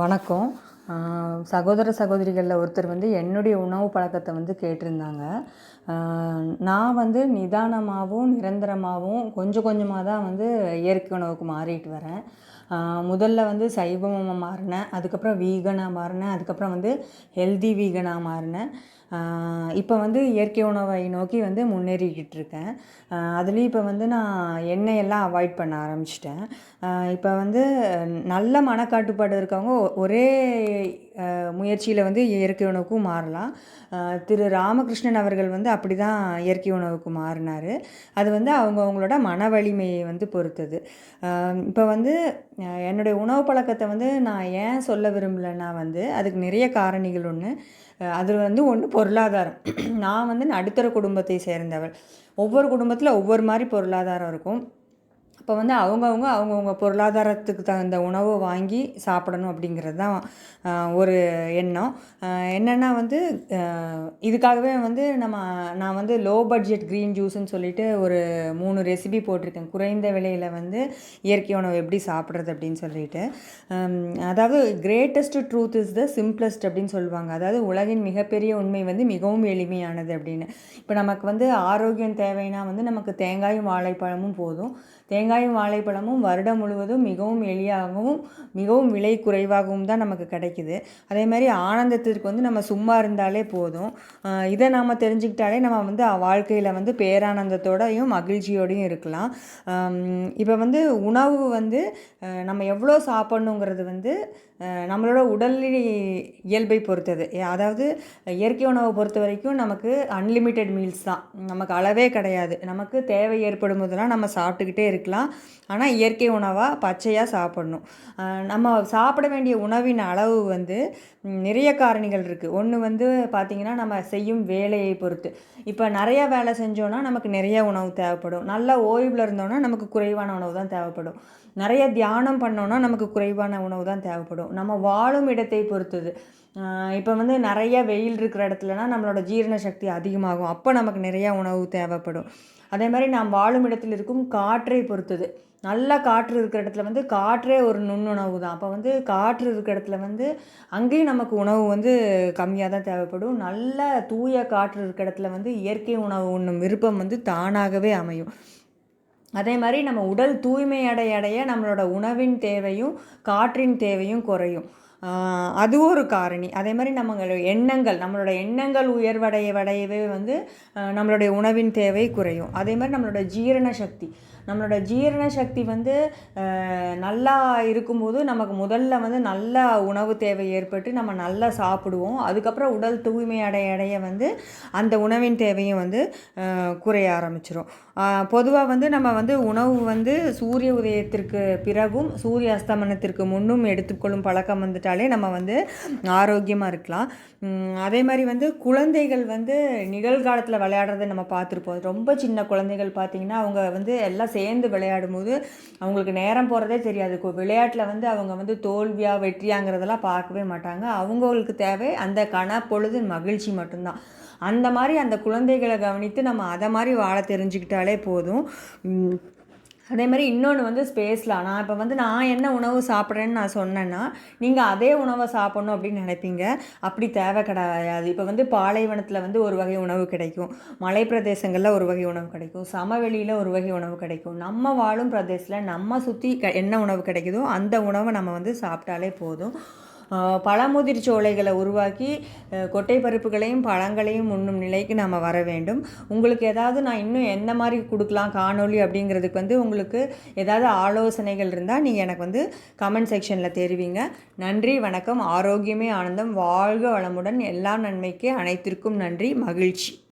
வணக்கம். சகோதர சகோதரிகளில் ஒருத்தர் வந்து என்னுடைய உணவு பழக்கத்தை வந்து கேட்டிருந்தாங்க. நான் வந்து நிதானமாகவும் நிரந்தரமாகவும் கொஞ்சம் கொஞ்சமாக தான் வந்து இயற்கை உணவுக்கு மாறிட்டு வரேன். முதல்ல வந்து சைவமாக மாறினேன். அதுக்கப்புறம் வீகனாக மாறினேன். அதுக்கப்புறம் வந்து ஹெல்தி வீகனாக மாறினேன். இப்போ வந்து இயற்கை உணவை நோக்கி வந்து முன்னேறிக்கிட்டு இருக்கேன் அதுலேயும் இப்போ வந்து நான் எண்ணெயெல்லாம் அவாய்ட் பண்ண ஆரம்பிச்சிட்டேன். இப்போ வந்து நல்ல மனக்கட்டுப்பாடு இருக்கவங்க ஒரே முயற்சியில் வந்து இயற்கை உணவுக்கும் மாறலாம். திரு ராமகிருஷ்ணன் அவர்கள் வந்து அப்படி தான் இயற்கை உணவுக்கு மாறினார். அது வந்து அவங்க அவங்களோட மன வலிமையை வந்து பொறுத்தது. இப்போ வந்து என்னுடைய உணவு பழக்கத்தை வந்து நான் ஏன் சொல்ல விரும்பலைன்னா வந்து அதுக்கு நிறைய காரணிகள் ஒன்று அதில் வந்து ஒன்று பொருளாதாரம். நான் வந்து நடுத்தர குடும்பத்தை சேர்ந்தவள். ஒவ்வொரு குடும்பத்தில் ஒவ்வொரு மாதிரி பொருளாதாரம் இருக்கும். இப்போ வந்து அவங்கவுங்க அவங்கவுங்க பொருளாதாரத்துக்கு தகுந்த உணவை வாங்கி சாப்பிடணும் அப்படிங்கிறது தான் ஒரு எண்ணம். என்னென்னா வந்து இதுக்காகவே வந்து நம்ம நான் வந்து லோ பட்ஜெட் க்ரீன் ஜூஸ்ன்னு சொல்லிட்டு ஒரு மூணு ரெசிபி போட்டிருக்கேன். குறைந்த விலையில் வந்து இயற்கை உணவு எப்படி சாப்பிட்றது அப்படின்னு சொல்லிட்டு. அதாவது greatest truth is the simplest அப்படின்னு சொல்லுவாங்க. அதாவது உலகின் மிகப்பெரிய உண்மை வந்து மிகவும் எளிமையானது அப்படின்னு. இப்போ நமக்கு வந்து ஆரோக்கியம் தேவைன்னா வந்து நமக்கு தேங்காயும் வாழைப்பழமும் போதும். தேங்காயும் வாழைப்பழமும் வருடம் முழுவதும் மிகவும் எளியாகவும் மிகவும் விலை குறைவாகவும் தான் நமக்கு கிடைக்குது. அதே மாதிரி ஆனந்தத்திற்கு வந்து நம்ம சும்மா இருந்தாலே போதும். இதை நாம் தெரிஞ்சுக்கிட்டாலே நம்ம வந்து வாழ்க்கையில் வந்து பேரானந்தத்தோடையும் மகிழ்ச்சியோடையும் இருக்கலாம். இப்போ வந்து உணவு வந்து நம்ம எவ்வளோ சாப்பிட்ணுங்கிறது வந்து நம்மளோட உடல் இயல்பை பொறுத்தது. அதாவது இயற்கை உணவை பொறுத்த வரைக்கும் நமக்கு அன்லிமிட்டெட் மீல்ஸ் தான். நமக்கு அளவே கிடையாது. நமக்கு தேவை ஏற்படும் போதெல்லாம் நம்ம சாப்பிட்டுக்கிட்டே இருக்கலாம். ஆனால் இயற்கை உணவாக பச்சையாக சாப்பிட்ணும். நம்ம சாப்பிட வேண்டிய உணவின் அளவு வந்து நிறைய காரணிகள் இருக்குது ஒன்று வந்து பார்த்திங்கன்னா நம்ம செய்யும் வேலையை பொறுத்து. இப்போ நிறைய வேலை செஞ்சோன்னா நமக்கு நிறைய உணவு தேவைப்படும். நல்ல ஓய்வில் இருந்தோன்னா நமக்கு குறைவான உணவு தான் தேவைப்படும். நிறைய தியானம் பண்ணோன்னா நமக்கு குறைவான உணவு தான் தேவைப்படும். நம்ம வாழும் இடத்தை பொறுத்தது. இப்போ வந்து நிறைய வெயில் இருக்கிற இடத்துலனா நம்மளோட ஜீரண சக்தி அதிகமாகும். அப்போ நமக்கு நிறையா உணவு தேவைப்படும். அதே மாதிரி நாம் வாழும் இடத்தில் இருக்கும் காற்றை பொறுத்தது. நல்ல காற்று இருக்கிற இடத்துல வந்து காற்றே ஒரு நுண்ணுணவு தான். அப்போ வந்து காற்று இருக்கிற இடத்துல வந்து அங்கேயும் நமக்கு உணவு வந்து கம்மியாக தான் தேவைப்படும். நல்ல தூய காற்று இருக்கிற இடத்துல வந்து இயற்கை உணவு உண்ணும் விருப்பம் வந்து தானாகவே அமையும். அதே மாதிரி நம்ம உடல் தூய்மை அடைய அடைய நம்மளோட உணவின் தேவையும் காற்றின் தேவையும் குறையும். அது ஒரு காரணி. அதே மாதிரி நம்மளோட எண்ணங்கள் நம்மளோட எண்ணங்கள் உயர்வடைய வடையவே வந்து நம்மளுடைய உணவின் தேவை குறையும். அதே மாதிரி நம்மளோட ஜீரண சக்தி. நம்மளோட ஜீரண சக்தி வந்து நல்லா இருக்கும்போது நமக்கு முதல்ல வந்து நல்ல உணவு தேவை ஏற்பட்டு நம்ம நல்லா சாப்பிடுவோம். அதுக்கப்புறம் உடல் தூய்மை அடைய அடைய வந்து அந்த உணவின் தேவையும் வந்து குறைய ஆரம்பிச்சிடும் பொதுவாக வந்து நம்ம வந்து உணவு வந்து சூரிய உதயத்திற்கு பிறகும் சூரிய அஸ்தமனத்திற்கு முன்னும் எடுத்துக்கொள்ளும் பழக்கம் சாப்பிட்டாலே நம்ம வந்து ஆரோக்கியமாக இருக்கலாம். அதே மாதிரி வந்து குழந்தைகள் வந்து நிகழ்காலத்தில் விளையாடுறதை நம்ம பார்த்துருப்போம். ரொம்ப சின்ன குழந்தைகள் பார்த்திங்கன்னா அவங்க வந்து எல்லாம் சேர்ந்து விளையாடும் போது அவங்களுக்கு நேரம் போகிறதே தெரியாது. விளையாட்டில் வந்து அவங்க வந்து தோல்வியாக வெற்றியாங்கிறதெல்லாம் பார்க்கவே மாட்டாங்க. அவங்களுக்கு தேவை அந்த கன பொழுது மகிழ்ச்சி மட்டும்தான். அந்த மாதிரி அந்த குழந்தைகளை கவனித்து நம்ம அதை மாதிரி வாழ தெரிஞ்சுக்கிட்டாலே போதும். அதே மாதிரி இன்னொன்று வந்து ஸ்பேஸில் நான் இப்போ வந்து நான் என்ன உணவு சாப்பிட்றேன்னு நான் சொன்னேன்னா நீங்கள் அதே உணவை சாப்பிட்ணும் அப்படின்னு நினைப்பீங்க. அப்படி தேவை கிடையாது. இப்போ வந்து பாலைவனத்தில் வந்து ஒரு வகை உணவு கிடைக்கும். மலை பிரதேசங்களில் ஒரு வகை உணவு கிடைக்கும். சமவெளியில் ஒரு வகை உணவு கிடைக்கும். நம்ம வாழும் பிரதேசத்தில் நம்ம சுற்றி என்ன உணவு கிடைக்குதோ அந்த உணவை நம்ம வந்து சாப்பிட்டாலே போதும். பழமுதிர் சோலைகளை உருவாக்கி கொட்டை பருப்புகளையும் பழங்களையும் உண்ணும் நிலைக்கு நம்ம வர வேண்டும். உங்களுக்கு ஏதாவது நான் இன்னும் எந்த மாதிரி கொடுக்கலாம் காணொலி அப்படிங்கிறதுக்கு வந்து உங்களுக்கு ஏதாவது ஆலோசனைகள் இருந்தால் நீங்கள் எனக்கு வந்து கமெண்ட் செக்ஷனில் தெரிவிங்க. நன்றி வணக்கம் ஆரோக்கியமே ஆனந்தம் வாழ்க வளமுடன் எல்லா நன்மைக்கு அனைத்திற்கும் நன்றி மகிழ்ச்சி.